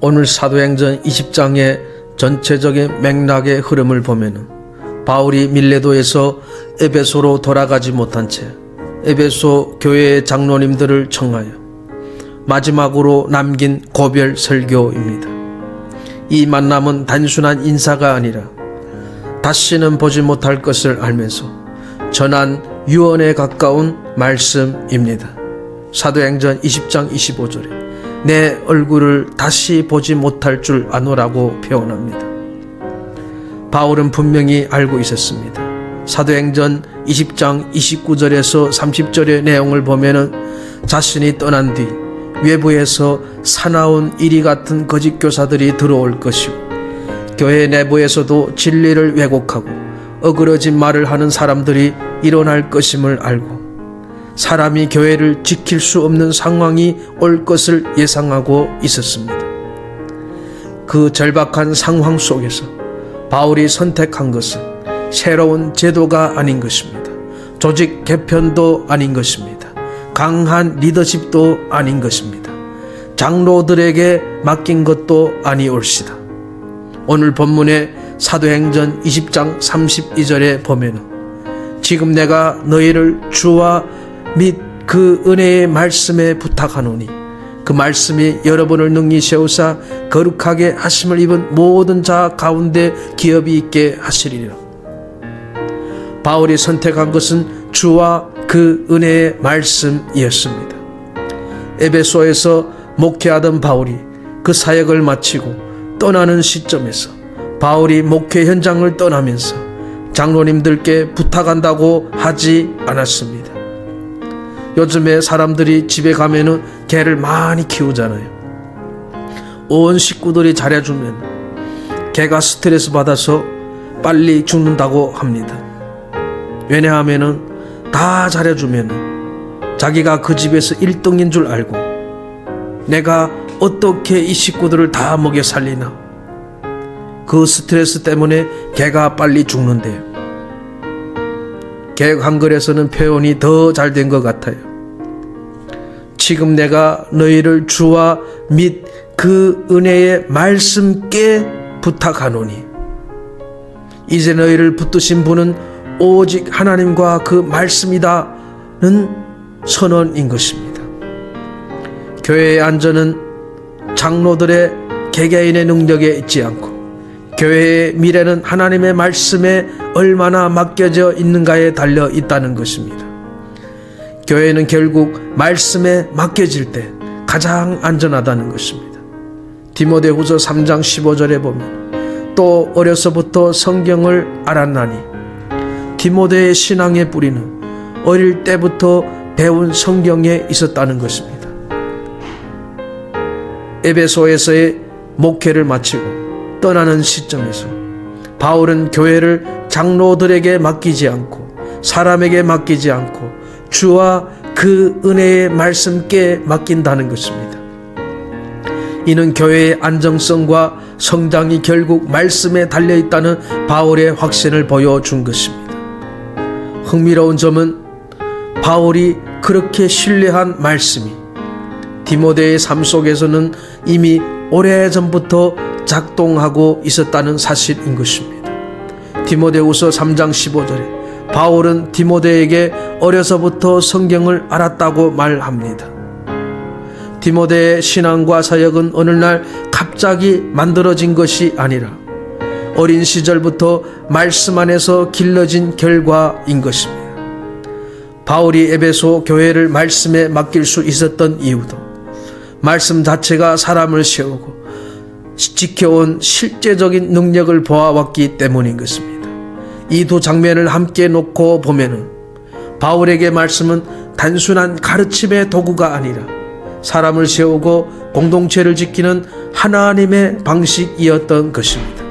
오늘 사도행전 20장의 전체적인 맥락의 흐름을 보면은 바울이 밀레도에서 에베소로 돌아가지 못한 채 에베소 교회의 장로님들을 청하여 마지막으로 남긴 고별 설교입니다. 이 만남은 단순한 인사가 아니라 다시는 보지 못할 것을 알면서 전한 유언에 가까운 말씀입니다. 사도행전 20장 25절에 내 얼굴을 다시 보지 못할 줄 아노라고 표현합니다. 바울은 분명히 알고 있었습니다. 사도행전 20장 29절에서 30절의 내용을 보면은 자신이 떠난 뒤 외부에서 사나운 이리 같은 거짓 교사들이 들어올 것이고 교회 내부에서도 진리를 왜곡하고 어그러진 말을 하는 사람들이 일어날 것임을 알고 사람이 교회를 지킬 수 없는 상황이 올 것을 예상하고 있었습니다. 그 절박한 상황 속에서 바울이 선택한 것은 새로운 제도가 아닌 것입니다. 조직 개편도 아닌 것입니다. 강한 리더십도 아닌 것입니다. 장로들에게 맡긴 것도 아니올시다. 오늘 본문의 사도행전 20장 32절에 보면은 지금 내가 너희를 주와 및 그 은혜의 말씀에 부탁하노니 그 말씀이 여러분을 능히 세우사 거룩하게 하심을 입은 모든 자 가운데 기업이 있게 하시리라. 바울이 선택한 것은 주와 그 은혜의 말씀이었습니다. 에베소에서 목회하던 바울이 그 사역을 마치고 떠나는 시점에서 바울이 목회 현장을 떠나면서 장로님들께 부탁한다고 하지 않았습니다. 요즘에 사람들이 집에 가면은 개를 많이 키우잖아요. 온 식구들이 잘해주면 개가 스트레스 받아서 빨리 죽는다고 합니다. 왜냐하면은 다 잘해주면 자기가 그 집에서 1등인 줄 알고 내가 어떻게 이 식구들을 다 먹여 살리나 그 스트레스 때문에 개가 빨리 죽는데요. 개 한글에서는 표현이 더 잘 된 것 같아요. 지금 내가 너희를 주와 및 그 은혜의 말씀께 부탁하노니 이제 너희를 붙드신 분은 오직 하나님과 그 말씀이다는 선언인 것입니다. 교회의 안전은 장로들의 개개인의 능력에 있지 않고 교회의 미래는 하나님의 말씀에 얼마나 맡겨져 있는가에 달려 있다는 것입니다. 교회는 결국 말씀에 맡겨질 때 가장 안전하다는 것입니다. 디모데후서 3장 15절에 보면 또 어려서부터 성경을 알았나니 디모데의 신앙의 뿌리는 어릴 때부터 배운 성경에 있었다는 것입니다. 에베소에서의 목회를 마치고 떠나는 시점에서 바울은 교회를 장로들에게 맡기지 않고 사람에게 맡기지 않고 주와 그 은혜의 말씀께 맡긴다는 것입니다. 이는 교회의 안정성과 성장이 결국 말씀에 달려 있다는 바울의 확신을 보여준 것입니다. 흥미로운 점은 바울이 그렇게 신뢰한 말씀이 디모데의 삶 속에서는 이미 오래전부터 작동하고 있었다는 사실인 것입니다. 디모데후서 3장 15절에 바울은 디모데에게 어려서부터 성경을 알았다고 말합니다. 디모데의 신앙과 사역은 어느 날 갑자기 만들어진 것이 아니라 어린 시절부터 말씀 안에서 길러진 결과인 것입니다. 바울이 에베소 교회를 말씀에 맡길 수 있었던 이유도 말씀 자체가 사람을 세우고 지켜온 실제적인 능력을 보아왔기 때문인 것입니다. 이 두 장면을 함께 놓고 보면은 바울에게 말씀은 단순한 가르침의 도구가 아니라 사람을 세우고 공동체를 지키는 하나님의 방식이었던 것입니다.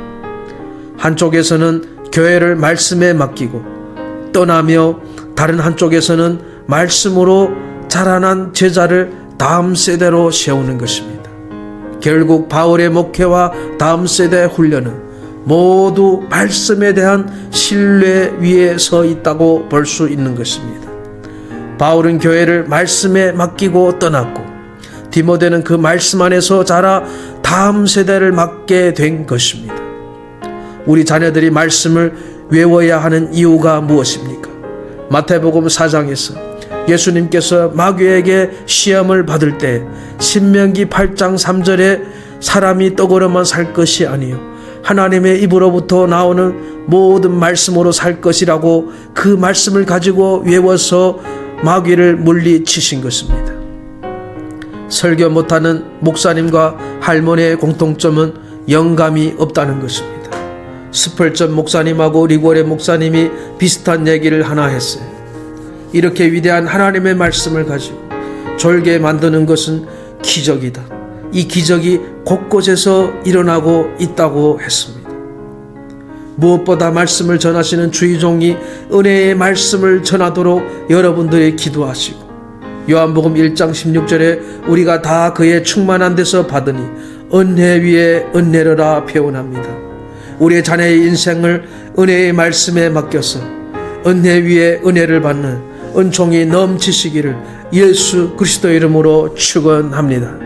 한쪽에서는 교회를 말씀에 맡기고 떠나며 다른 한쪽에서는 말씀으로 자라난 제자를 다음 세대로 세우는 것입니다. 결국 바울의 목회와 다음 세대의 훈련은 모두 말씀에 대한 신뢰 위에 서 있다고 볼 수 있는 것입니다. 바울은 교회를 말씀에 맡기고 떠났고 디모데는 그 말씀 안에서 자라 다음 세대를 맡게 된 것입니다. 우리 자녀들이 말씀을 외워야 하는 이유가 무엇입니까? 마태복음 4장에서 예수님께서 마귀에게 시험을 받을 때 신명기 8장 3절에 사람이 떡으로만 살 것이 아니요 하나님의 입으로부터 나오는 모든 말씀으로 살 것이라고 그 말씀을 가지고 외워서 마귀를 물리치신 것입니다. 설교 못하는 목사님과 할머니의 공통점은 영감이 없다는 것입니다. 스펄전 목사님하고 리고레 목사님이 비슷한 얘기를 하나 했어요. 이렇게 위대한 하나님의 말씀을 가지고 졸게 만드는 것은 기적이다. 이 기적이 곳곳에서 일어나고 있다고 했습니다. 무엇보다 말씀을 전하시는 주의종이 은혜의 말씀을 전하도록 여러분들이 기도하시고 요한복음 1장 16절에 우리가 다 그의 충만한 데서 받으니 은혜 위에 은혜로라 표현합니다. 우리의 자녀의 인생을 은혜의 말씀에 맡겨서 은혜 위에 은혜를 받는 은총이 넘치시기를 예수 그리스도 이름으로 축원합니다.